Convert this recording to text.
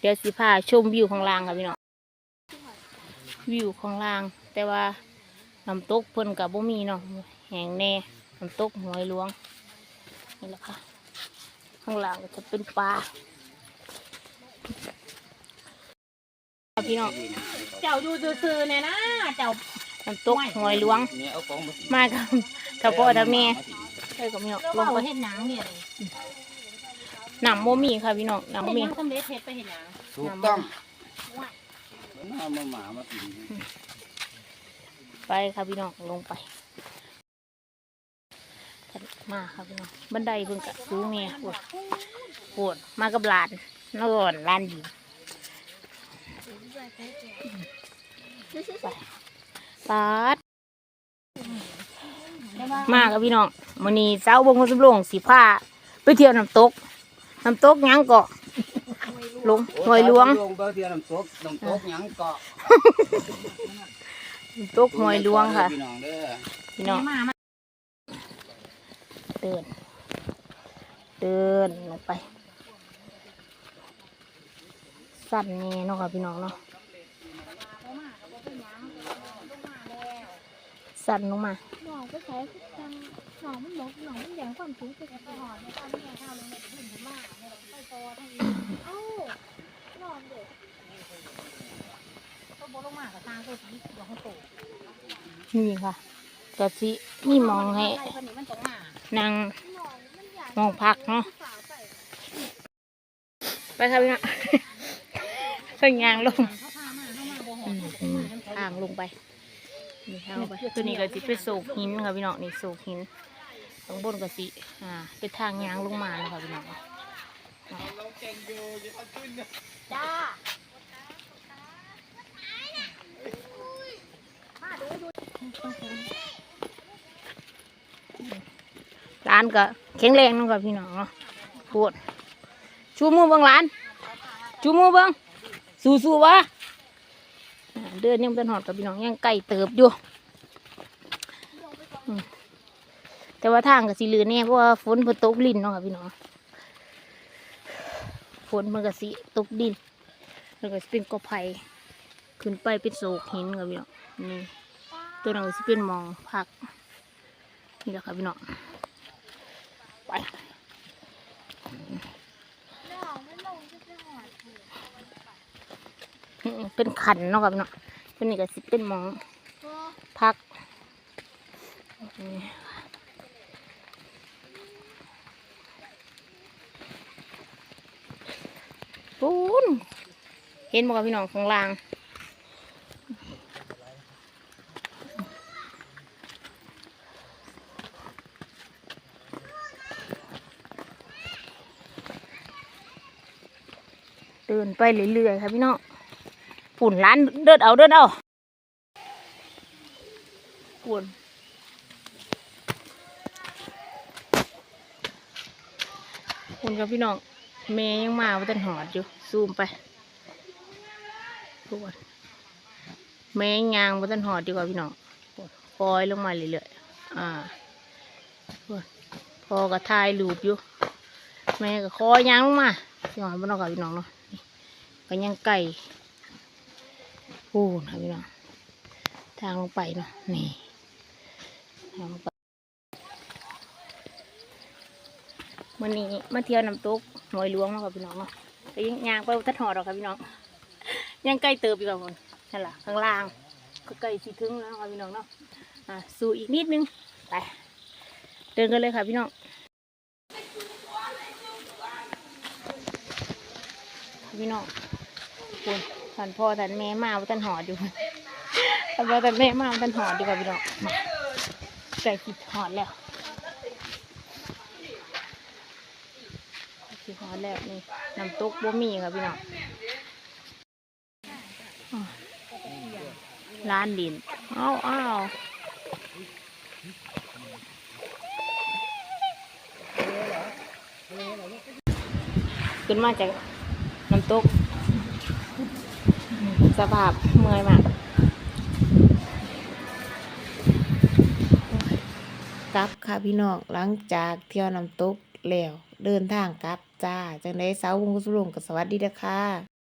เดี๋ยวสิพาชมวิวข้างล่างค่ะพี่น้องวิวข้างล่าง แต่ว่าน้ำตกเพิ่นกับบ่มีเนาะแห้งแน่น้ำตกหอยหลวงนี่แหละค่ะ ข้างล่างก็จะเป็นปลาค่ะพี่น้องเจ้าอยู่ซื่อๆเนี่ยนะเจ้าน้ำตกหอยหลวงเนี่ยเอาของมาสิมากับกับพ่อกับแม่ใช่กับพี่น้องลเรางไปเฮ็ดหนังเนี่ย น้ำบ่มีค่ะพี่น้องน้ำเฮ็บ่ดมีหนังสำเร็จเฮ็ดไปเฮ็ดหนังถูกต้องเอามาหมามากินไปค่ะพี่น้องลงไป มาค่ะพี่น้องบันไดเพิ่งกะสูงเนี่ยปวดปวดมากับหลานนอนหลานอยู่ไปปาดมากับพี่น้องมื้อนี้เช้าบงคนสำโรงสีผ้าไปเที่ยวน้ำตก น้ำตกหยังเกาะลงหอยหลวงลงเบอร์เดียวน้ำตกน้ำตกหยังเกาะน้ำตกหอยหลวงค่ะพี่น้องเด้อพี่น้องมามาเดินเดินลงไป สั่นนี่เนาะค่ะพี่น้องเนาะสั่นลงมา หนองไปใช้ทางหนองมันหลกหนองมันแดงความสูงเป็นกระหอนในตอนนี้ข้าวลงในถุงมาเนี่ยไปโตทางนี้เอ้านอนเด็กก็บ่ลงมากับทางตัวสีบ่ฮู้โตนี่ค่ะกะสิมีหมองให้ไล่คนนี้มันต้องมานั่งหนองมันใหญ่หมองพักเนาะสาวใส่ไปค่ะพี่น้องเพิ่งยางลงเขาพามาเขามาบ่ฮออืดมอืมทางลงไป นี่ทาไปตัวนี้ก็สิเป็นโศกหินค่ะพี่น้องนี่โศกหินข้างบนก็สิอ่าเป็นทางยางลงมาเนาะค่ะพี่น้องจ้าร้านก็แข็งแรงนะค่ะพี่น้องปวดชูมือเบิ้งร้าน ชูมือเบิ้งสู้ๆวะ เดินยังเป็นหอดกับพี่น้องยังไก่เติบอยู่แต่ว่าทางก็สิลือแน่เพราะว่าฝนเพิ่นตกลินเนาะค่ะพี่น้องฝนมันก็สิตกดิน แล้วก็สเป็นกอไผ่ขึ้นไปเป็นโศกหินค่ะพี่น้องนี่ตัวนั้นก็สิเป็นมองพักนี่แหละค่ะพี่น้องไป หนองมันลงจะไปหอด อืม เป็นขันเนาะครับเนาะตัวนี้ก็สิเป็นมองพักปูนเห็นบ่กับพี่น้องข้างล่างเดินไปเรื่อยๆครับพี่น้อง ปุ่นร้านเดินเอาเดินเอาปุ่นปุ่นครับพี่น้องเมย์ยังมาว่าจะหอดอยู่ซูมไปปุ่นเมย์ยังยางว่าจะหอดดีกว่าพี่น้องปล่อยลงมาเรื่อยๆอ่าปุ่นพอกระทายลูบอยู่แม่ก็คอยยางลงมาพี่น้องพี่น้องกับพี่น้องเนาะก็ยังไก่ พูนค่ะพี่น้องทางลงไปเนาะนี่ทางลงไปวันนี้มาเที่ยวน้ำตกหน่อยหลวงเนาะพี่น้องเนาะก็ยังยางไปทัดหอดหรอกค่ะพี่น้องยังใกล้เติบอยู่กับคนนั่นแหละข้างล่างก็ใกล้สิถึงแล้วค่ะพี่น้องเนาะอะสู่อีกนิดนึงไปเดินกันเลยค่ะพี่น้องพี่น้องคุณ ท่านพ่อท่านแม่มาท่านหอดอยู่ท่านพ่อท่านแม่มาท่านหอดดีกว่าพี่น้องมาไก่คิดหอดแล้วคิดหอดแล้วนี่น้ำตกบ่มีค่ะพี่น้องร้านดินอ้าวอ้าวขึ้นมาจากน้ำตก สภาพเมื่อยมากกลับค่ะพี่น้องหลังจากเที่ยวน้ำตกแล้วเดินทางกลับจ้าจังได้สาววงกุศลงกับสวัสดีนะคะ